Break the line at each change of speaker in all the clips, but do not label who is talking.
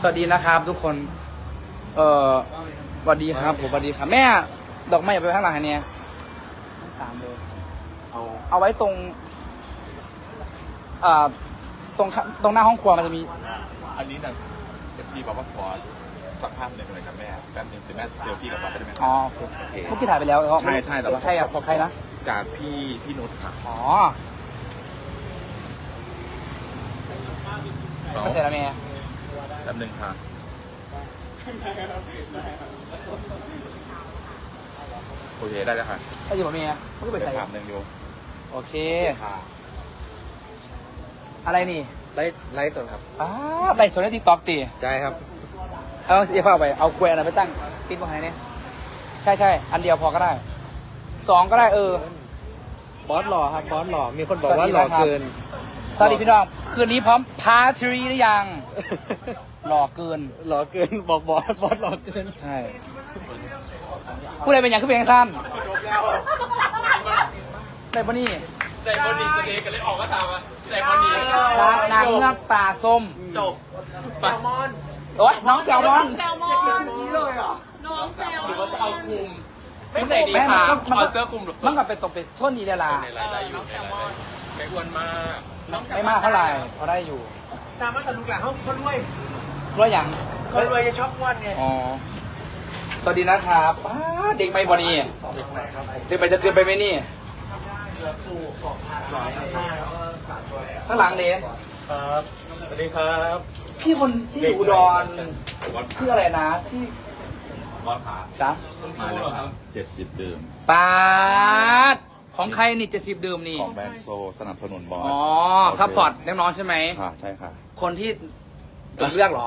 สวัสดีนะครับ ทุกคน เอ่อสวัสดีครับผมสวัสดีครับ แม่ ดอกไม้อย่าไปข้างหลังอันเนี่ยสามเลย
เอา
เอาไว้ตรงอ่าตรงข้างตรงหน้าห้องครัวมันจะมี
อันนี้นะเอฟซีบอกว่าขอสักภาพหนึ่งเลยครับแม่แป๊บนึงเป็นแม่เซลฟี่กับเราได้ไหม
อ๋อโอเค เมื่อกี้ถ่ายไปแล้วแต่ว่า
ใช่ใช่แต่ว่า
ใครอะใครนะ
จากพี่พี่นุชค่ะ
อ๋อ
เนาะ
ไม่ใช่แล้วแม่
แป๊บนึงค่ะโอเคได้แล้วค่ะ
ถ้าอยู่กับแม่เมื่อกี้ไปใส่
ถามหนึ่งอยู่
โอเค อะไรนี่
ไลฟ์ไลฟ์สดครับ
อ้าใบสนในติ๊กต็อกตี
ใช่ครับ
เอาเสียฟ้าไปเอากล้วยอันนั้นไปตั้งปิ้งตรงไหนเนี่ยใช่ใช่อันเดียวพอก็ได้สองก็ได้เออ
บอสหล่อครับบอสหล่อมีคนบอกว่า
สวัสดี
หล่อ
นะครับ
เกิน
สวัสดีพี่น้อง คืนนี้พร้อมพาทรีหรือยัง หล่อเกิน
หล่อเกินบอกบอสบอสหล่อเกิน
ใช่ผู้ใดเป็นอย่างขึ้นเป็นอย่างสั้นได้ปะนี่
ได้บอลนีสเน็กกันเลยออกก็ตามอะได้บอลนี
ตานางเงือกป่าส้ม
จบแซลมอน
โอ้ยน้องแซลมอน
หรือว่าจะเอากลุ่มชุดไหนดี
แม่
คะ
มันก็
เอาเสื้อกลุ่มหรือ
มันก็เป็นตกเป็นท่นดีเดล่ะ
ในรายได้อยู่ในรายได้ไม่อ้วนมาก
ไม่มากเท่าไหร่พอได้อยู่
สามารถทะลุหลังเขาเขารวย
รวยอย่าง
เขารวยจะชอบอ้วนไง
อ๋อสวัสดีนะครับป้าเด็กไม่บอนี่เด็กไปจะเกินไปไหมนี่ข้างหลังเดน
ครับสวัสดีครับ
พี่คนที่อยู่อุดรชื่ออะไรนะที่
ร้อนขา
จ๊ะ
มาแล้วครับเจ็ดสิบดื่ม
ปาดของใครนี่จะสิบดื่มนี่
ของแบรนด์โซสนับสนุนบอส
อ๋อซัพพอร์ตน้องๆใช่ไหม
ค่ะใช่ค่ะ
คนที่ ถูกเลือกเหรอ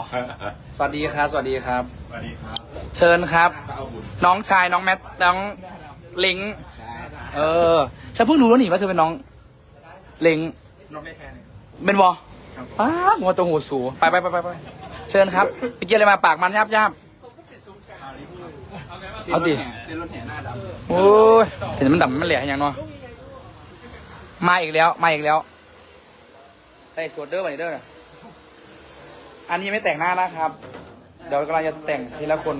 สวัสดีครับ สวัสดีครับ
สวัสดีครับ
เชิญครับ
ข้าวบุญ
น้องชายน้องแมทน้องเล้งเออฉันเพิ่งรู้แล้วนี่ว่าเธอเป็นน้องเล้ง
น้องได้แค่นี้
เป็นวอป้าบหัวตัวหูสูไปไปไปไปไปเชิญครับไปเกี่ยวอะไรมาปากมันยับยับเอาดิ
ในรถแห่หน้าดำ
โอ้ยเห็นมันดำมันเหลี่ยอย่างเนาะมาอีกแล้ว มาอีกแล้วได้สวดเด้อมาเด้อนะ อันนี้ยังไม่แต่งหน้านะครับ เดี๋ยวกำลังจะแต่งทีละคน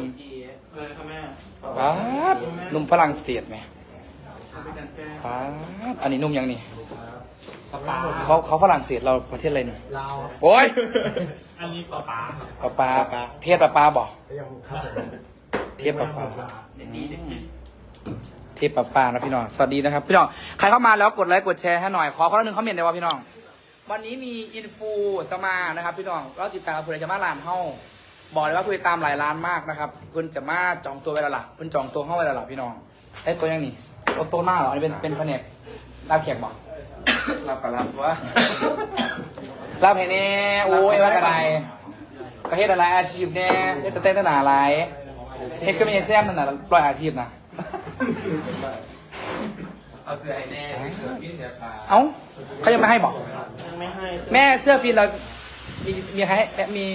ป้าดหนุ่มฝรั่งเศสไหมป้าดอันนี้หนุ่มยังนี่เขาเขาฝรั่งเศสเราประเทศอะไรเนี่ย
ลาว
โอ้ย
อันนี้ป๊าป๊า
ปลาปลา
ปลา
เทียบปลาปลาบอก
ยังครับ
เทียบปลาปลาเทียบปลาปลานะพี่น้อง สวัสดีนะครับ พี่น้อง ใครเข้ามาแล้วกดไลค์กดแชร์ให้หน่อย ขอคนละหนึ่งคอมเมนต์ได้ว่าพี่น้อง วันนี้มีอินฟูจะมานะครับ พี่น้องเราติดตามเพื่อนจะมาร้านเฮาบอกเลยว่าเพื่อนตามหลายร้านมากนะครับเพื่อนจะมาจองตัวไว้แล้วล่ะเพื่อนจองตัวเข้าไว้แล้วล่ะพี่น้องไอ้ตัวยังนี่ตัวโตหน้าเหรออันนี้เป็นเป็นแผนกรับแขกบอก
รับกับรับว่า
รับให้แน่โอ้ยว่ากระไดก็เฮ็ดอะไรอาชีพแน่เฮ็ดแต่เต้นแตหนาอะไรเฮ็ดก็ไม่ใช่แซมนั่นน่ะปล่อยอาชีพนะ
เอาเสื้อไอ้แน่พี่เสียขา
เอ้าเขายังไม่ให้บอก
ไม่ให้
แม่เสื้อฟินเรา มีมีใครให้มี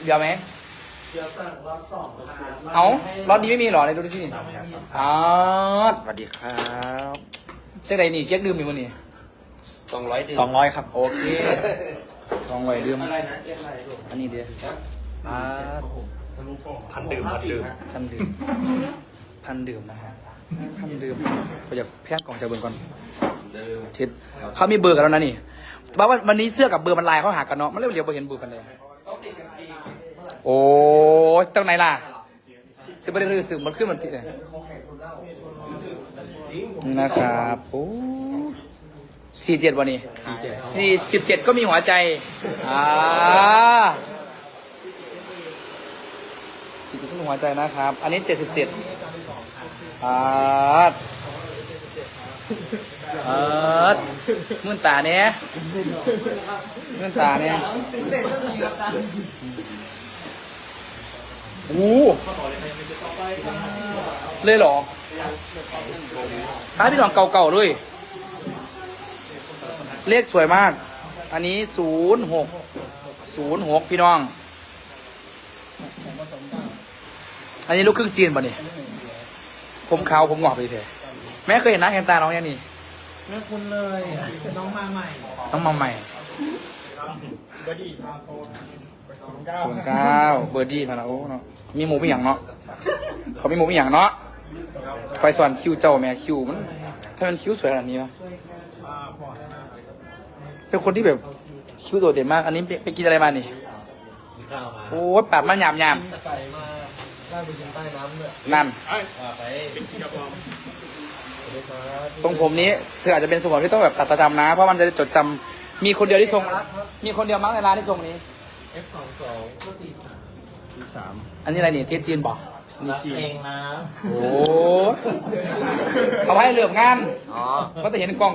เหลือไหม
เดี๋ยวสั่งรอบสอง
เอ้าล็อตนี้ไม่มีเหรอในดูดิสิอ๋อ
สวัสดีครับ
เจ๊ไหนนี่เจ๊กดื่มอยู่วันนี้
สองร้อยสองร้อยครับ
โอเคลองไว้ดื่ม
อะไรนะเอ็นอะไรลูก
อันนี้เดียวอ่า
พันดื่มพันดื่ม
พันดื่มพันดื่มนะฮะ พันดื่มก็จะแพงกล่องจะเบิ่งก่อนเช็ดเขามีเบอร์กันแล้วนะนี่ว่าวันนี้เสื้อกับเบอร์มันลายเขาหากันเนาะมันเรียบเรียวไปเห็นเบอร์กันเลยโอ้ยตั้งไหนล่ะซื้อไปเรื่อยๆซื้อมันขึ้นมันติเลยนี่นะครับโอ้สี่เจ็ดวันนี้
สี่เจ็ด
สี่สิบเจ็ดก็มีหัวใจอ่าสี่เจ็ดก็มีหัวใจนะครับ อันนี้เจ็ดสิบเจ็ด อ่าเออมื่นตาเนี้ยมื่นตาเนี้ยโอ้เลยเหรอท้ายพี่น้องเก่าๆเลยเลขสวยมาก อันนี้ศูนย์หกศูนย์หกพี่น้อง อันนี้ลูกครึ่งจีนป่ะนี่ย ผมขาวผมหงอกไปเถอะแม่เคยเห็นหน้าเห็นตาน้องยังนี่
ไม่คุ้นเลยน้องมาใหม่
น้องมาใหม่
ก็ดี
ศูนย์เก้าเบอร์ดี้มาแล้วโอ้เนาะมีหมูมีอย่างเนาะเขามีหมูมีอย่างเนาะไปสอนคิวเจ้าแม่คิวมันถ้ามันคิวสวยขนาดนี้นะเป็นคนที่แบบคิวโดดเด่นมาก อันนี้ไปไปกินอะไรมานี่
มีข้าวมา
โอ้ยปากมันหยาบหยาบ
ไก่มาได้ไปกินใต้น้ำด้วย
นั่น
อ่าไปเป็นกระป๋องสวัสดีครับ
ทรงผมนี้เธออาจจะเป็นทรงผมที่ต้องแบบตัดประจำนะ เพราะมันจะได้จดจำมีคนเดียวที่ทรง มีคนเดียวมั้งในร้านที่ทรงนี้
F สองสองก็ตีสามตีสาม
อันนี้อะไรนี่เทียจีนบอก
รักเองนะ
โอ้เขาให้เหลื่อมงาน
อ๋อ
ก็จะเห็นกล้อง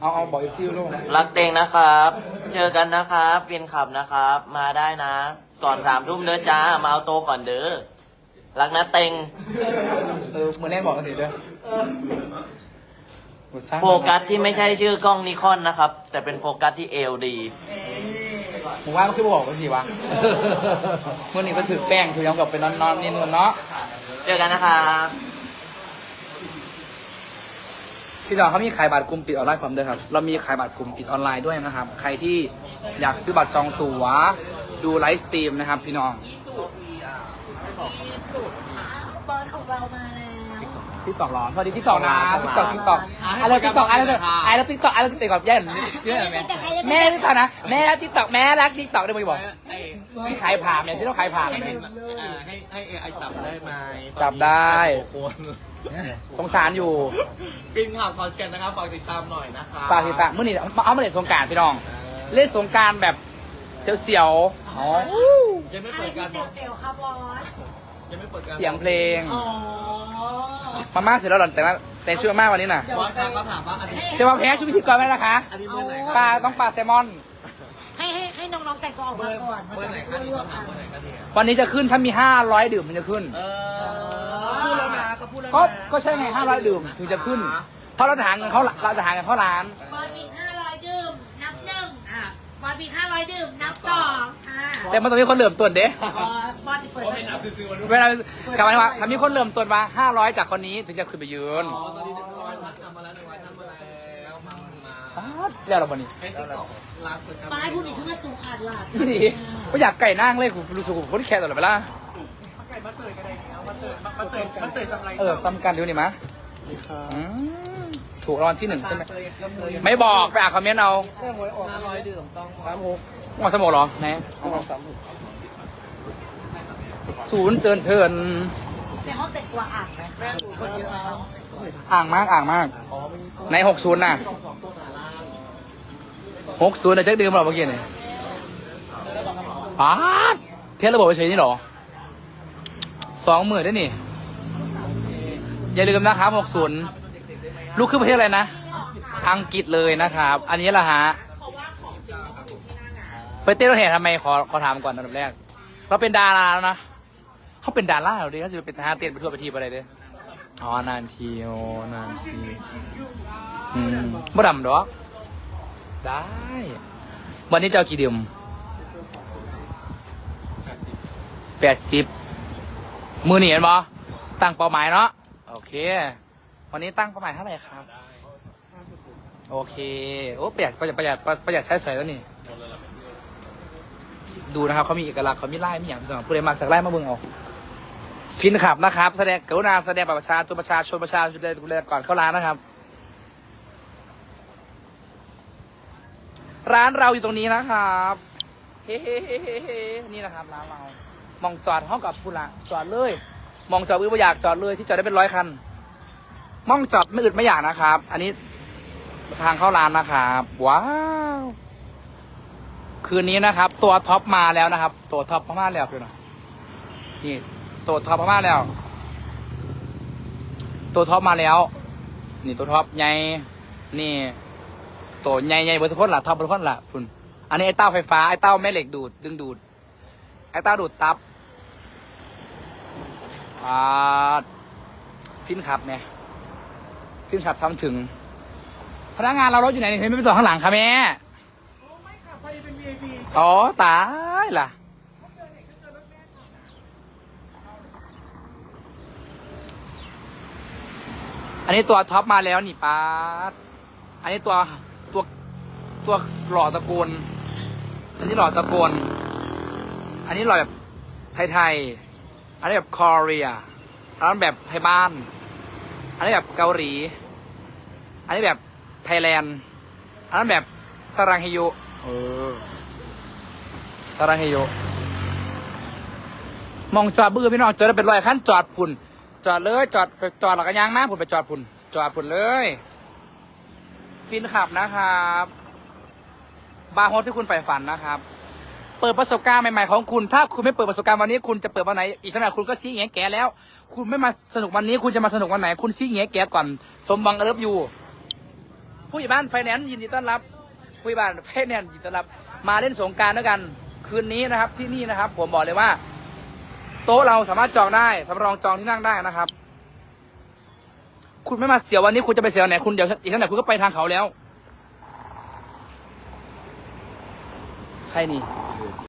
เอาเอาบอกเอฟซีลูก
รักเต็งนะครับ เจอกันนะครับเฟียนขับนะครับ มาได้นะ ก่อนสามทุ่มเด้อจ้า มาเอาโตะก่อนเด้อ รักนะเต็ง
เออเหมือนแน่บอกกันสิด้วย
โฟกัสที่ไม่ใช่ชื่อกล้องนิคอนนะครับ แต่เป็นโฟกัสที่เอลดี
ผมว่าก็คือบอกกันสิวะเมื่อนี้ก็ถือแป้งถือยังกับเป็นนอนๆนี่นวลเนาะ
เจอกันนะครับ
พี่จอเขามีขายบัตรกลุ่มปิดออนไลน์พร้อมด้วยครับ เรามีขายบัตรกลุ่มปิดออนไลน์ด้วยนะครับ ใครที่อยากซื้อบัตรจองตั๋วดูไลฟ์สตรีมนะครับ พี่น้อง
บอลของ เรามาแล้ว
ทิกตอกหรอสวัสดีทิกตอกนะทิกตอกทิกตอกอะไรทิกตอกอะไรอะไรทิกตอกอะไรทิกตอกก่อนแย่หน่อยแย่หน่อยแม่แม่ทิกตอกนะแม่รักทิกตอกแม่รักทิกตอกได้ไหมบอกที่ขายผ่านเนี่ยที่ต้องขายผ่านเนี่ย
ให้ให้เอไอจับได้ไหม
จับได้
คน
สงสารอยู่
ปินข่าวคอนแกนนะครับฝากติดตามหน่อยนะคะ
ฝากติดตามมื่อนี้เอามาเล่นสงกรารพี่น้อง เล่นสงกรารแบบเสียวๆอ๋อ
ยังไม่
อะไร
เปิด
ที่
การ
เซลล์เซลล์ครับบอส
ยังไม่เปิดการ
เสียงเพลง
อ๋อ
มาม่าเสร็จแล้วหรอแต่ว่าแต่ชื่อมาม่าวันนี้น่ะ
บอสครับเขาถามว่าอันนี้
จะมาแพ้ชุดพิธีกรไหมนะคะ
อันนี้เบอร์ไหนค
ป
รั
ลาต้องปลาแซลมอน
ให้ให้ให้น้องๆแต่งตัวออก
เบ
มา
อร์
ก่อน
เบอร์ไหนครับที่เขาถามเบอร์ไหนกันเนี่ย
วันนี้จะขึ้นถ้ามี 500 ดื่มมันจะขึ้น
เออพูดแล้วนะก็พูดแล้วนะ
ก็ก็ใช่ไง 500 ดื่มถึงจะขึ้น เพราะเราจะหาเงินเขาเราจะหาเงินเข้าร้าน
บอลมี500ดื่มนับหนึ่งอะบอลมี500ดื่มนับสองอะ
แต่มันต้องมีคนเริ่มต้นเด้
อ๋อ บอลเปิดเลย
เวลากลับมาว่าถ้ามีคนเริ่มต้นมา500จากคนนี้ถึงจะขึ้นไปยืน
อ๋อตอนนี้หนึ่งร้อยพันทำมาแล้วหนึ่งร้อยทำมาแล้วมามา
ป๊าดแล้วเราวันนี้
ให้ติ๊กต็อกร้านเปิดการ
บอลพูดอีกขึ้นมาตูขาดหลาด
นี่ดีก็อยากไก่นั่งเลยกูรู้สึกกูคนแค่ตลอดเวลาเออทำกันดูนี่มะอืมถูกรางวัลที่หนึ่งใช่ไหมไม่บอกไปอ่านคอมเมนต์เอา
ห้าร้อยดื่มต้องสามหก
ว่าสมองเหรอไหน ศูนย์เจินเทิน
ในห้องแต่งตัวอ่านไหมคนเยอะไหมห้องแต่งตัว
อ่างมากอ่างมาก ในหกศูนย์น่ะหกศูนย์เดี๋ยวจะดื่มเราเมื่อกี้เนี่ยป๊าดเทสระบบเฉยๆนี่เหรอสองหมื่นได้นี่ อย่าลืมนะครับหกศูนย์ลูกขึ้นประเทศอะไรนะ อังกฤษเลยนะครับ อันนี้แหละฮะไปเต้นรถแห่ทำไมขอขอถามก่อนอันดับแรก เราเป็นดาราแล้วนะ เขาเป็นดาราเหรอดิเขาจะเป็นทหารเต้นไปทั่วประเทศอะไรเด้อ๋อนานทีโอนานทีอืมบ่ดำดอกได้ วันนี้จะเอากี่ดื่มแปดสิบมือหนีเห็นบ่ตั้งเป้าหมายเนาะโอเค วันนี้ตั้งเป้าหมายเท่าไหร่ครับ โอเค โอ้ประหยัดประหยัดประหยัดประหยัดใช้สอยแล้วนี่ ดูนะครับเขามีเอกลักษณ์เขามีไล่มีอย่างต่างผู้ใดมักสักไล่มาเบิ่งเอา พินขับนะครับ แสดงกรุณาแสดงบัตรประชาตัวประชาชนประชาชนดูแลก่อนเข้าร้านนะครับ ร้านเราอยู่ตรงนี้นะครับเฮ้เฮ้เฮ้เฮ้เฮ้นี่นะครับร้านเรามองจอดห้องกับผู้ละจอดเลย มองจอดไม่อยากจอดเลยที่จอดได้เป็นร้อยคันมองจอดไม่อึดไม่อยากนะครับ อันนี้ทางเข้าร้านนะครับว้าวคืนนี้นะครับ ตัวท็อปมาแล้วนะครับ ตัวท็อปมาแล้วพี่น้องนี่ ตัวท็อปมาแล้ว ตัวท็อปมาแล้ว นี่ตัวท็อปใหญ่นี่ตัวใหญ่ใหญ่เบอร์ทุกคนล่ะท็อปเบอร์ทุกคนล่ะคุณอันนี้ไอ้เต้าไฟฟ้าไอ้เต้าแม่เหล็กดูด ดึงดูด ไอ้เต้าดูดตับอ่าฟินขับเนี่ยฟินขับทำถึง พนักงานเรารถอยู่ไหนเนี่ยเห็นไม่ไปส่องข้างหลังค่ะแม่อ๋อตายล่ะ อันนี้ตัวท็อปมาแล้วนี่ป้าดอันนี้ตัวตัวตัวหล่อตะโกนอันนี้หล่อตะโกนอันนี้หล่อแบบไทยๆ อันนี้แบบคอเรียอันนั้นแบบไทยบ้าน อันนี้แบบเกาหลี อันนี้แบบไทยแลนด์ อันนั้นแบบสรังเฮโยเออสรังเฮโยมองจอดบื้อพี่น้องจอดแล้วเป็นรอยขั้นจอดพุ่น จอดเลยจอดไปจอดหลักกันยางมากพุ่นไปจอดพุ่นจอดพุ่นเลย ฟินขับนะครับ บาร์โฮสที่คุณใฝ่ฝันนะครับ เปิดประสบการณ์ใหม่ๆของคุณ ถ้าคุณไม่เปิดประสบการณ์วันนี้ คุณจะเปิดวันไหน อีกสักหน่อยคุณก็ชี้แง่แก่แล้ว คุณไม่มาสนุกวันนี้ คุณจะมาสนุกวันไหน คุณชี้แง่แก่ก่อน สมบังเอิบอยู่ ผู้ใหญ่บ้านไฟแนนซ์ยินดีต้อนรับผู้ใหญ่บ้านไฟแนนซ์ยินดีต้อนรับ มาเล่นสงการด้วยกัน คืนนี้นะครับที่นี่นะครับ ผมบอกเลยว่า โต๊ะเราสามารถจองได้สำรองจองที่นั่งได้นะครับ คุณไม่มาเสียวันนี้คุณจะไปเสียวันไหนคุณเดี๋ยวอีกสักหน่อยคุณก็ไปทางเขาแล้ว ใครนี่